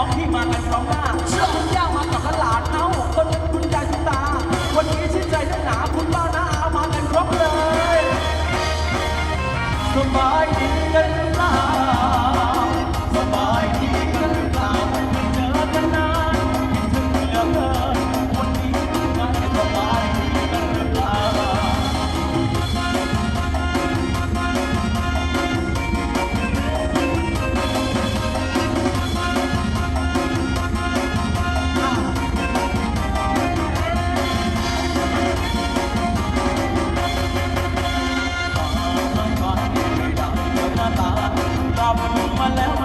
องที่มากันพร้อมหน้าเชื่อคุณย่ามากับหลานเอาคนคุณยายคุณตา วันนี้ชื่นใจนักหนาคุณป้านะาอามากันครบเลยสบายดีกัน มาแล้ว